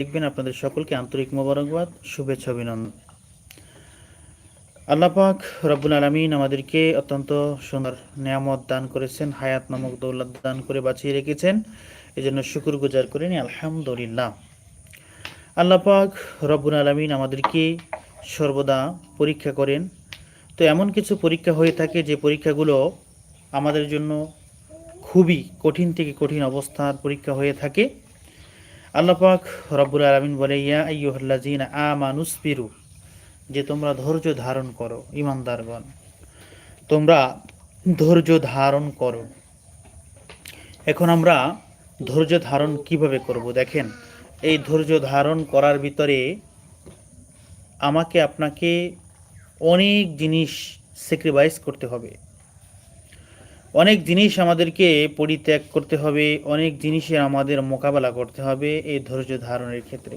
দেখবেন আপনাদের সকলকে আন্তরিক মোবারকবাদ, শুভেচ্ছা, অভিনন্দন। আল্লাহ পাক রব্বুল আলমিন আমাদেরকে অত্যন্ত সুন্দর নিয়ামত দান করেছেন, হায়াত নামক দৌলত দান করে বাঁচিয়ে রেখেছেন। এই জন্য শুকুর গুজার করেনি আলহামদুলিল্লাহ। আল্লাহ পাক রব্বুল আলমিন আমাদেরকে সর্বদা পরীক্ষা করেন। তো এমন কিছু পরীক্ষা হয়ে থাকে, যে পরীক্ষাগুলো আমাদের জন্য খুবই কঠিন থেকে কঠিন অবস্থার পরীক্ষা হয়ে থাকে। আল্লাহ পাক রব্বুল আলমিন বলে, ইয়া আইয়ুহাল্লাযীনা আমানুসবিরু যে তোমরা ধৈর্য ধারণ করো ইমানদারগণ তোমরা ধৈর্য ধারণ করো। এখন আমরা ধৈর্য ধারণ কীভাবে করব? দেখেন, এই ধৈর্য ধারণ করার ভিতরে আমাকে আপনাকে অনেক জিনিস স্যাক্রিফাইস করতে হবে। অনেক জিনিস আমাদেরকে পরিত্যাগ করতে হবে, অনেক জিনিসের আমাদের মোকাবেলা করতে হবে এই ধৈর্য ধারণের ক্ষেত্রে।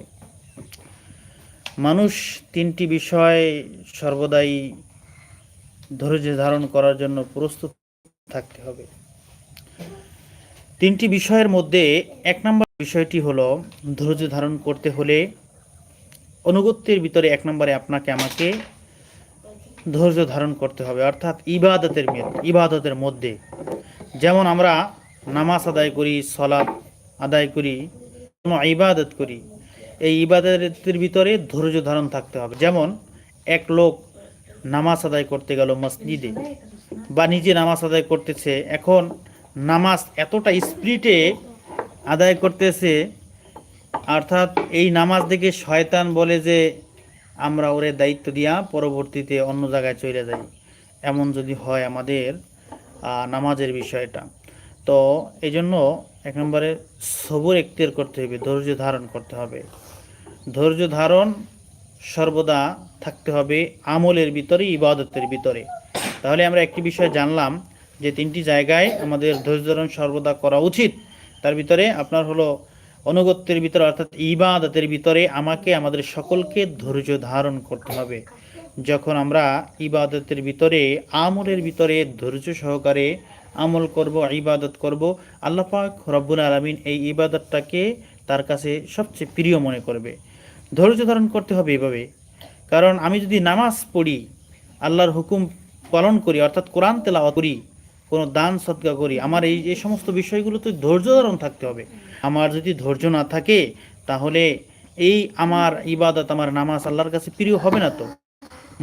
মানুষ তিনটি বিষয় সর্বদাই ধৈর্য ধারণ করার জন্য প্রস্তুত থাকতে হবে। তিনটি বিষয়ের মধ্যে এক নম্বর বিষয়টি হলো ধৈর্য ধারণ করতে হলে অনুগত্যের ভিতরে এক নম্বরে আপনাকে আমাকে ধৈর্য ধারণ করতে হবে, অর্থাৎ ইবাদতের ইবাদতের মধ্যে। যেমন আমরা নামাজ আদায় করি সলাপ আদায় করি, কোনো ইবাদত করি, এই ইবাদতের ভিতরে ধৈর্য ধারণ থাকতে হবে। যেমন এক লোক নামাজ আদায় করতে গেল মসজিদে বা নিজে নামাজ আদায় করতেছে, এখন নামাজ এতটা স্পিরিটে আদায় করতেছে, অর্থাৎ এই নামাজ দেখে শয়তান বলে যে আমরা ওরে দায়িত্ব দিয়া পরবর্তীতে অন্য জায়গায় চলে যাই। এমন যদি হয় আমাদের নামাজের বিষয়টা। তো এই জন্য এক নম্বরে সবর এখতিয়ার করতে হবে, ধৈর্য ধারণ করতে হবে। ধৈর্য ধারণ সর্বদা থাকতে হবে আমলের ভিতরে, ইবাদতের ভিতরে। তাহলে আমরা একটি বিষয় জানলাম যে তিনটি জায়গায় আমাদের ধৈর্য ধারণ সর্বদা করা উচিত। তার ভিতরে আপনার হলো অনুগত্যের ভিতরে, অর্থাৎ ইবাদতের ভিতরে আমাকে, আমাদের সকলকে ধৈর্য ধারণ করতে হবে। যখন আমরা ইবাদতের ভিতরে, আমলের ভিতরে ধৈর্য সহকারে আমল করব, ইবাদত করব, আল্লাহ পাক রব্বুল আলমিন এই ইবাদতটাকে তার কাছে সবচেয়ে প্রিয় মনে করবে। ধৈর্য ধারণ করতে হবে এভাবে। কারণ আমি যদি নামাজ পড়ি, আল্লাহর হুকুম পালন করি, অর্থাৎ কোরআন তেলাওয়াত করি কোনো দান সৎকা করি, আমার এই এই সমস্ত বিষয়গুলোতে ধৈর্য ধারণ থাকতে হবে। আমার যদি ধৈর্য না থাকে, তাহলে এই আমার ইবাদত, আমার নামাজ আল্লাহর কাছে প্রিয় হবে না তো?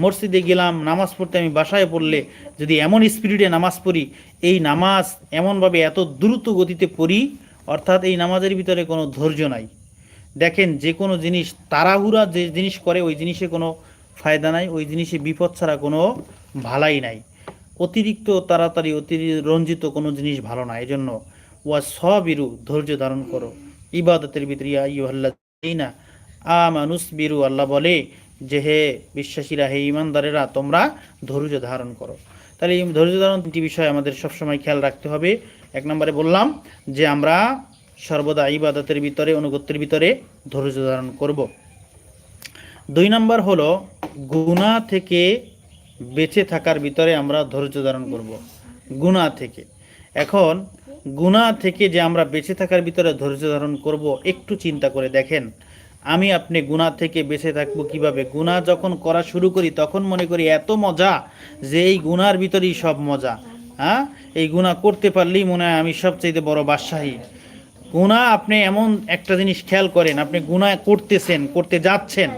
মসজিদে গেলাম, নামাজ পড়তে আমি বাসায় পড়লে যদি এমন স্পিরিটে নামাজ পড়ি, এই নামাজ এমনভাবে এত দ্রুত গতিতে পড়ি, অর্থাৎ এই নামাজের ভিতরে কোনো ধৈর্য নাই। দেখেন, যে কোনো জিনিস, তাড়াহুড়া যে জিনিস করে, ওই জিনিসে কোনো ফায়দা নাই, ওই জিনিসে বিপদ ছাড়া কোনো ভালাই নাই। অতিরিক্ত তাড়াতাড়ি অতিরিক্ত রঞ্জিত কোনো জিনিস ভালো না এই জন্য ওয়া সবিরু, ধৈর্য ধারণ করো। ইবাদতের ভিতরে না আ মানুষ বিরু, আল্লাহ বলে যে হে বিশ্বাসীরা, হে ইমানদারেরা, তোমরা ধৈর্য ধারণ করো। তাহলে এই ধৈর্য ধারণ তিনটি বিষয় আমাদের সবসময় খেয়াল রাখতে হবে। এক নম্বরে বললাম যে আমরা সর্বদা ইবাদতের ভিতরে, অনুগত্যের ভিতরে ধৈর্য ধারণ করব। দুই নম্বর হলো গুণা থেকে বেঁচে থাকার ভিতরে আমরা ধৈর্য ধারণ করব। গুণা থেকে। এখন গুণা থেকে যে আমরা বেঁচে থাকার ভিতরে ধৈর্য ধারণ করব, একটু চিন্তা করে দেখেন। আমি আপনি গুণা থেকে বেঁচে থাকব কীভাবে? গুণা যখন করা শুরু করি, তখন মনে করি এত মজা যে এই গুনার ভিতরেই সব মজা। হ্যাঁ? এই গুণা করতে পারলেই মনে হয় আমি সবচেয়ে বড় বাদশাহী। গুণা আপনি এমন একটা জিনিস খেয়াল করেন, আপনি গুণা করতেছেন, করতে যাচ্ছেন।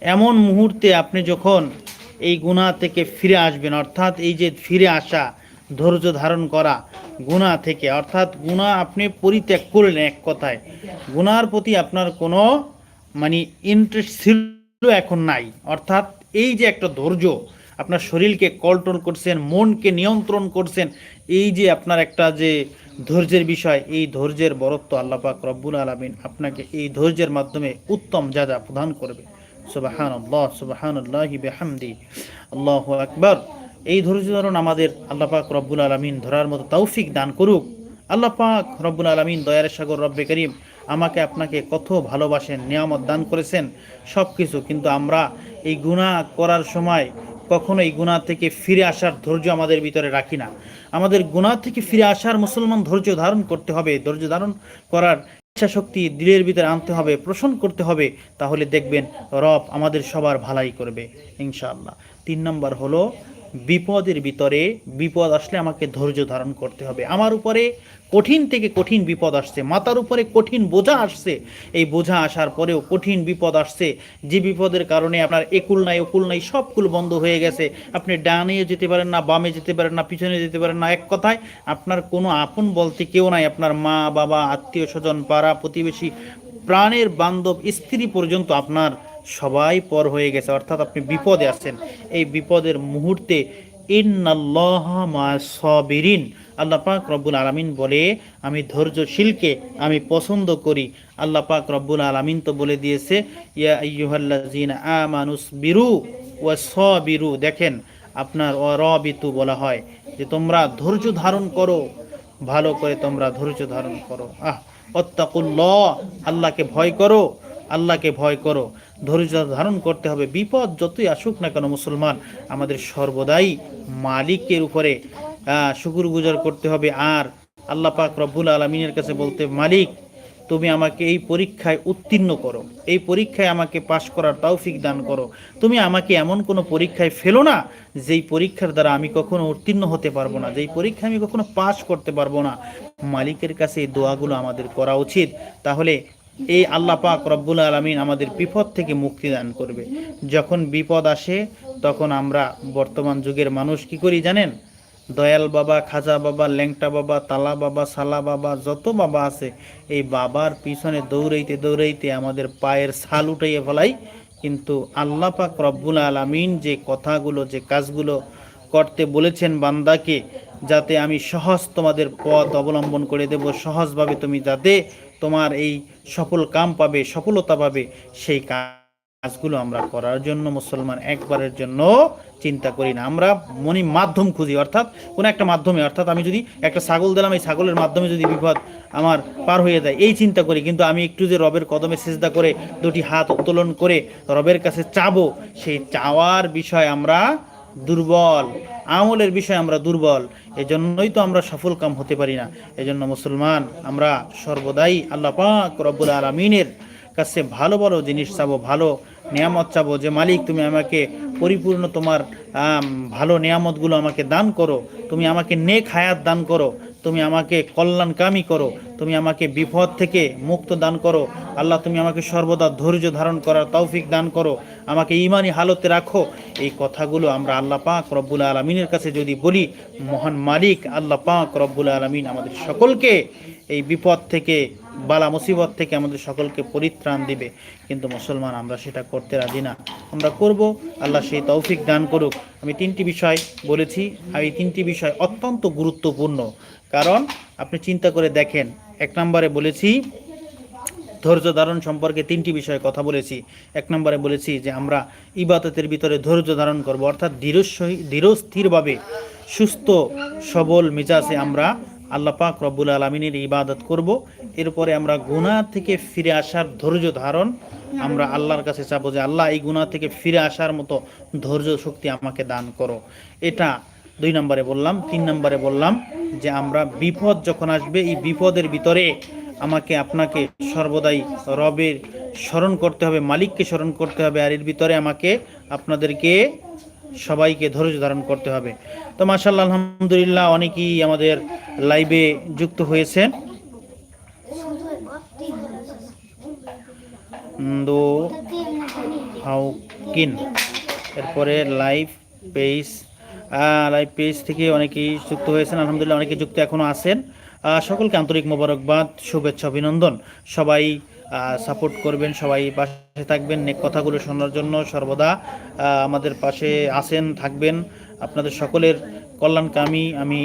এমন মুহূর্তে আপনি যখন এই গুণা থেকে ফিরে আসবেন। অর্থাৎ এই যে ফিরে আসা, ধৈর্য ধারণ করা গুণা থেকে। অর্থাৎ গুণা আপনি পরিত্যাগ করলেন এক কথায়। গুণার প্রতি আপনার কোনো মানে ইন্টারেস্ট ছিল এখন নাই। অর্থাৎ এই যে একটা ধৈর্য, আপনার শরীরকে কন্ট্রোল করছেন, মনকে নিয়ন্ত্রণ করছেন, এই যে আপনার একটা যে ধৈর্যের বিষয়, এই ধৈর্যের বরত্ব আল্লাপাক রব্বুল আলমিন আপনাকে এই ধৈর্যের মাধ্যমে উত্তম যা যা প্রদান করবে। বেহামদি, আল্লাহ আকবর। এই ধৈর্য ধারণ আমাদের রব্বুল আলমিন ধরার মতো তৌফিক দান করুক। রব্বুল আলমিন দয়ার সাগর রব্বে করিম আমাকে আপনাকে কত ভালোবাসেন, নিয়ামত দান করেছেন সব কিছু কিন্তু আমরা এই গুনাহ করার সময় কখনো এই গুনাহ থেকে ফিরে আসার ধৈর্য আমাদের ভিতরে রাখি না। আমাদের গুনাহ থেকে ফিরে আসার মুসলমান ধৈর্য ধারণ করতে হবে। ধৈর্য ধারণ করার ইচ্ছা শক্তি দিলের ভিতরে আনতে হবে, পোষণ করতে হবে, তাহলে দেখবেন রব আমাদের সবার ভালাই করবে, ইনশাআল্লাহ। তিন নম্বর হলো বিপদের ভিতরে বিপদ আসলে আমাকে ধৈর্য ধারণ করতে হবে। আমার উপরে কঠিন থেকে কঠিন বিপদ আসছে মাতার উপরে কঠিন বোঝা আসছে। এই বোঝা আসার পরেও কঠিন বিপদ আসছে। যে বিপদের কারণে আপনার একুল নাই ওকুল নাই সবকুল বন্ধ হয়ে গেছে। আপনি ডানে যেতে পারেন না, বামে যেতে পারেন না, পিছনে যেতে পারেন না, এক কথায় আপনার কোনো আপন বলতে কেউ নাই। আপনার মা, বাবা, আত্মীয় স্বজন, পাড়া, প্রতিবেশী, প্রাণের বান্ধব, স্ত্রী পর্যন্ত আপনার সবাই পর হয়ে গেছে, অর্থাৎ আপনি বিপদে আছেন। এই বিপদের মুহূর্তে সাবিরিন, আল্লাহ পাক রব্বুল আলামিন বলে, আমি ধৈর্যশীলকে আমি পছন্দ করি। আল্লাহ পাক রব্বুল আলামিন তো বলে দিয়েছে, ইয়া আমানুস বিরু ওয়া সাবিরু। দেখেন, আপনার অরবিতু বলা হয় যে, তোমরা ধৈর্য ধারণ করো, ভালো করে তোমরা ধৈর্য ধারণ করো। আহ, অত্তাকুল্লাহ, আল্লাহকে ভয় করো। আল্লাহকে ভয় করো। ধৈর্য ধারণ করতে হবে। বিপদ যতই আসুক না কেন মুসলমান, আমাদের সর্বদাই মালিকের উপরে শুকুর গুজার করতে হবে। আর আল্লাহ পাক রব্বুল আলমিনের কাছে বলতে, মালিক, তুমি আমাকে এই পরীক্ষায় উত্তীর্ণ করো। এই পরীক্ষায় আমাকে পাশ করার তৌফিক দান করো। তুমি আমাকে এমন কোনো পরীক্ষায় ফেলো না, যেই পরীক্ষার দ্বারা আমি কখনো উত্তীর্ণ হতে পারব না। যেই পরীক্ষা আমি কখনো পাশ করতে পারব না। মালিকের কাছে এই দোয়াগুলো আমাদের করা উচিত। তাহলে এই আল্লাহ পাক রব্বুল আলমিন আমাদের বিপদ থেকে মুক্তি দান করবে। যখন বিপদ আসে, তখন আমরা বর্তমান যুগের মানুষ কি করি জানেন? দয়াল বাবা, খাজা বাবা, ল্যাংটা বাবা, তালা বাবা, সালা বাবা, যত বাবা আছে, এই বাবার পিছনে দৌড়াইতে দৌড়াইতে আমাদের পায়ের ছাল উঠাইয়ে ফেলাই। কিন্তু আল্লাহ পাক রব্বুল আলমিন যে কথাগুলো, যে কাজগুলো করতে বলেছেন বান্দাকে, যাতে আমি সহজ তোমাদের পথ অবলম্বন করে দেব, সহজভাবে তুমি যাতে তোমার এই সফল কাম পাবে, সফলতা পাবে, সেই কাজগুলো আমরা করার জন্য মুসলমান একবারের জন্য চিন্তা করি না। আমরা মনি মাধ্যম খুঁজি, অর্থাৎ কোনো একটা মাধ্যমে, অর্থাৎ আমি যদি একটা ছাগল দিলাম, এই ছাগলের মাধ্যমে যদি বিপদ আমার পার হয়ে যায়, এই চিন্তা করি। কিন্তু আমি একটু যে রবের কদমে চেষ্টা করে দুটি হাত উত্তোলন করে রবের কাছে চাবো, সেই চাওয়ার বিষয় আমরা দুর্বল। আমলের বিষয়ে আমরা দুর্বল। এজন্যই তো আমরা সফল কাম হতে পারি না। এজন্য মুসলমান, আমরা সর্বদাই আল্লাহ পাক রব্বুল আলমিনের কাছে ভালো ভালো জিনিস চাবো, ভালো নিয়ামত চাবো যে, মালিক, তুমি আমাকে পরিপূর্ণ তোমার ভালো নিয়ামতগুলো আমাকে দান করো। তুমি আমাকে নেক হায়াত দান করো। তুমি আমাকে কল্যাণকামী করো। তুমি আমাকে বিপদ থেকে মুক্ত দান করো। আল্লাহ, তুমি আমাকে সর্বদা ধৈর্য ধারণ করার তৌফিক দান করো। আমাকে ইমানি হালতে রাখো। এই কথাগুলো আমরা আল্লাহ পাক রব্বুল আলমিনের কাছে যদি বলি, মহান মালিক আল্লাহ পাক রব্বুল আলমিন আমাদের সকলকে এই বিপদ থেকে, বালা মুসিবত থেকে আমাদের সকলকে পরিত্রাণ দিবে। কিন্তু মুসলমান, আমরা সেটা করতে রাজি না। আমরা করব, আল্লাহ সেই তৌফিক দান করুক। আমি তিনটি বিষয় বলেছি। আর এই তিনটি বিষয় অত্যন্ত গুরুত্বপূর্ণ। কারণ, আপনি চিন্তা করে দেখেন এক নম্বরে বলেছি, ধৈর্য ধারণ সম্পর্কে তিনটি বিষয়ে কথা বলেছি। এক নম্বরে বলেছি যে আমরা ইবাদতের ভিতরে ধৈর্য ধারণ করব, অর্থাৎ ধীর ধীরস্থিরভাবে সুস্থ, সবল মেজাজে আমরা আল্লাহ পাক রব্বুল আলমিনের ইবাদত করব। এরপরে আমরা গুনাহ থেকে ফিরে আসার ধৈর্য ধারণ, আমরা আল্লাহর কাছে চাবো যে আল্লাহ এই গুনাহ থেকে ফিরে আসার মতো ধৈর্য শক্তি আমাকে দান করো। এটা দুই নম্বরে বললাম, তিন নম্বরে বললাম যে আমরা বিপদ যখন আসবে, এই বিপদের ভিতরে আমাকে, আপনাকে সর্বদাই রবের স্মরণ করতে হবে, মালিককে স্মরণ করতে হবে আর এর ভিতরে আমাকে, আপনাদেরকে সবাইকে ধৈর্য ধারণ করতে হবে। তো মাসাল্লাহ আলহামদুলিল্লাহ অনেকেই আমাদের লাইভে যুক্ত হয়েছেন। দো এরপরে লাইভ পেজ লাইভ পেজ থেকে অনেকেই যুক্ত হয়েছেন, আলহামদুলিল্লাহ অনেকে যুক্ত এখনও আছেন। সকলকে আন্তরিক মোবারকবাদ, শুভেচ্ছা, অভিনন্দন। সবাই সাপোর্ট করবেন, সবাই পাশে থাকবেন, নেক কথাগুলো শোনার জন্য সর্বদা আমাদের পাশে আছেন, থাকবেন আপনাদের সকলের কল্যাণকামী। আমি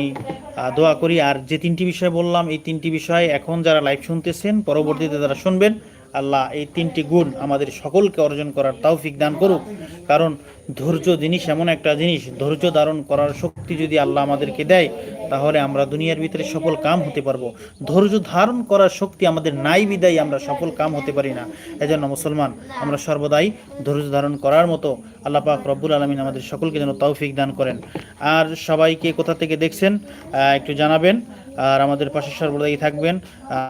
দোয়া করি। আর যে তিনটি বিষয় বললাম, এই তিনটি বিষয় এখন যারা লাইভ শুনতেছেন, পরবর্তীতে যারা শুনবেন আল্লাহ এই তিনটি গুণ আমাদের সকলকে অর্জন করার তৌফিক দান করুক। কারণ ধৈর্য জিনিস এমন একটা জিনিস, ধৈর্য ধারণ করার শক্তি যদি আল্লাহ আমাদেরকে দেয়, তাহলে আমরা দুনিয়ার ভিতরে সফল কাম হতে পারব। ধৈর্য ধারণ করার শক্তি আমাদের নাই বিদায় আমরা সফল কাম হতে পারি না। এজন্য মুসলমান, আমরা সর্বদাই ধৈর্য ধারণ করার মতো আল্লাহ পাক রব্বুল আলমিন আমাদের সকলকে যেন তৌফিক দান করেন। আর সবাইকে কোথা থেকে দেখছেন একটু জানাবেন। আর আমাদের পাশে সর্বদাই থাকবেন।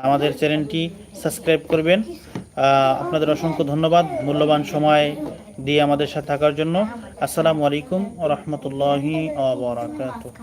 আমাদের চ্যানেলটি সাবস্ক্রাইব করবেন। আপনাদের অসংখ্য ধন্যবাদ মূল্যবান সময় দিয়ে আমাদের সাথে থাকার জন্য। আসসালামু আলাইকুম রহমতুল্লাহি আবরাকাতুহ